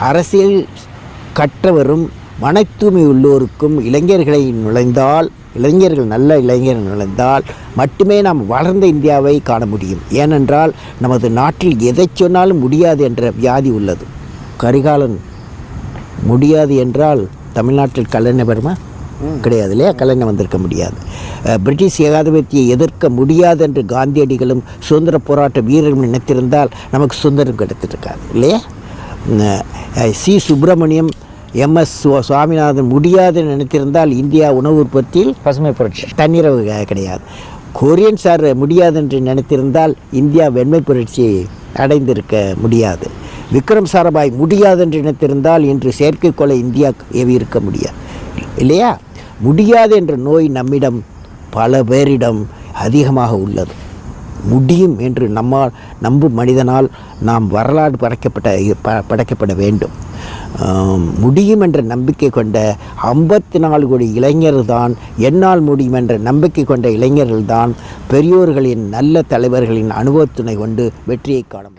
அரசியல் கற்றவரும் மனத்தூய்மை உள்ளோருக்கும் இளைஞர்களை நுழைந்தால் இளைஞர்கள் நல்ல இளைஞர்கள் நுழைந்தால் மட்டுமே நாம் வளர்ந்த இந்தியாவை காண முடியும். ஏனென்றால் நமது நாட்டில் எதை சொன்னாலும் முடியாது என்ற வியாதி உள்ளது. கரிகாலன் முடியாது என்றால் தமிழ்நாட்டில் கல்லணை வருமா? கிடையாது இல்லையா? கல்லணை வந்திருக்க முடியாது. பிரிட்டிஷ் ஏகாதிபத்தியை எதிர்க்க முடியாது என்று காந்தியடிகளும் சுதந்திர போராட்ட வீரர்களும் நினைத்திருந்தால் நமக்கு சுதந்திரம் கிடைத்திருக்காது. இல்லையா? சி சுப்பிரமணியம் எம்எஸ் சுவாமிநாதன் முடியாது நினைத்திருந்தால் இந்தியா உணவு உற்பத்தியில் பசுமை புரட்சி. தன்னிறவு கிடையாது. கொரியன் சார் முடியாது என்று நினைத்திருந்தால் இந்தியா வெண்மை புரட்சி அடைந்திருக்க முடியாது. விக்ரம் சாராபாய் முடியாது என்று நினைத்திருந்தால் இன்று செயற்கைக்கோளை இந்தியா ஏவி இருக்க முடியாது. இல்லையா? முடியாது என்ற நோய் நம்மிடம் பல பேரிடம் அதிகமாக உள்ளது. முடியும் என்று நம்மால் நம்பும் மனிதனால் நாம் வரலாறு படைக்கப்பட்ட ப- படைக்கப்பட வேண்டும். முடியும் என்ற நம்பிக்கை கொண்ட ஐம்பத்தி நாலு கோடி இளைஞர்கள் தான் என்னால் முடியும் என்ற நம்பிக்கை கொண்ட இளைஞர்கள் தான் பெரியோர்களின் நல்ல தலைவர்களின் அனுபவத்துணை கொண்டு வெற்றியை காணும்